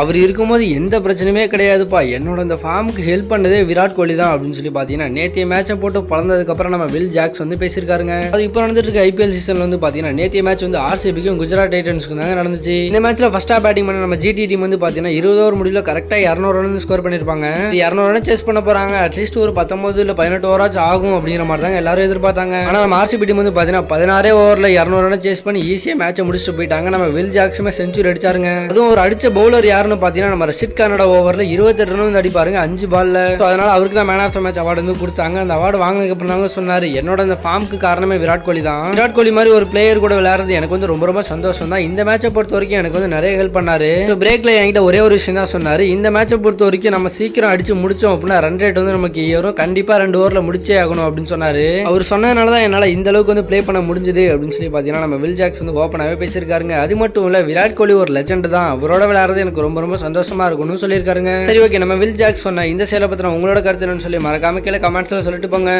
அவர் இருக்கும்போது எந்த பிரச்சனையுமே கிடையாதுப்பா. என்னோட இந்த ஃபார்முக்கு ஹெல்ப் பண்ணதே விராட் கோலி தான் அப்படின்னு சொல்லி பார்த்தீங்கன்னா நேத்திய மேட்சை போட்டு பழந்ததுக்கப்புறம் நம்ம வில் ஜாக்ஸ் வந்து பேசியிருக்காருங்க. அது இப்போ நடந்துட்டு இருக்க ஐபிஎல் சீசன்ல வந்து பார்த்தீங்கன்னா நேத்திய மேட்ச் வந்து ஆர்சிபிக்கும் குஜராத் டைட்டன்ஸ்க்கும் தாங்க நடந்துச்சு. இந்த மேட்ச்ல ஆஃப் பேட்டிங் பண்ண நம்ம ஜிடி டீம் வந்து பார்த்தீங்கன்னா இருபது ஓவர் முடியல கரெக்டாக இரநூறு ரன் ஸ்கோர் பண்ணியிருப்பாங்க. இரநூறு ரன் சேஸ் பண்ண போறாங்க. அட்லீஸ்ட் ஒரு பத்தொன்பது இல்லை பதினெட்டு ஓவராச்சும் ஆகும் அப்படிங்கிற மாதிரி தாங்க எல்லாரும் எதிர்பார்த்தாங்க. ஆனால் நம்ம ஆர்சிபி டீம் வந்து பார்த்தீங்கன்னா பதினாறே ஓவரில் இரநூறு ரன் சேஸ் பண்ணி ஈஸியாக மேட்சை முடிச்சுட்டு போயிட்டாங்க. நம்ம வில் ஜாக்ஸுமே செஞ்சுரி அடிச்சாருங்க. அதுவும் ஒரு அடிச்ச பவுலர் யார் யாருன்னு பார்த்தீங்கன்னா நம்ம ரஷித் கானடா ஓவரில் இருபத்தெட்டு ரன் வந்து அடிப்பாருங்க அஞ்சு பால்ல ஸோ அதனால அவருக்கு தான் man of the match award வந்து கொடுத்தாங்க. அந்த அவார்டு வாங்கினதுக்கு அப்புறம் தாங்க என்னோட அந்த ஃபார்முக்கு காரணமே விராட் கோலி தான். விராட் கோலி மாதிரி ஒரு பிளேயர் கூட விளையாடுறது எனக்கு வந்து ரொம்ப ரொம்ப சந்தோஷம் தான். இந்த மேட்சை பொறுத்த வரைக்கும் எனக்கு வந்து நிறைய ஹெல்ப் பண்ணாரு. ஸோ பிரேக்ல என்கிட்ட ஒரே ஒரு விஷயம் தான் சொன்னார். இந்த மேட்சை பொறுத்த வரைக்கும் நம்ம சீக்கிரம் அடிச்சு முடிச்சோம் அப்படின்னா ரன் ரேட் வந்து நமக்கு ஏறும். கண்டிப்பாக ரெண்டு ஓவரில் முடிச்சே ஆகணும் அப்படின்னு சொன்னார். அவர் சொன்னதுனால தான் என்னால் இந்த அளவுக்கு வந்து ப்ளே பண்ண முடிஞ்சது அப்படின்னு சொல்லி பார்த்தீங்கன்னா நம்ம வில் ஜாக்ஸ் வந்து ஓப்பனாகவே பேசியிருக்காருங்க. அது மட்டும் இல்லை விராட் கோலி ஒரு லெஜண்ட் தான். அவரோட விளையாடுறது எனக்கு ரொம்ப ரொம்ப ரொம்ப சந்தோஷமா இருக்கும்னு சொல்லியிருக்காருங்க. சரி ஓகே நம்ம வில் ஜாக்ஸ் சொன்ன இந்த சேலை பத்தின உங்களோட கருத்து என்னன்னு சொல்லி மறக்காம கீழே கமெண்ட்ஸ்ல சொல்லிட்டு போங்க.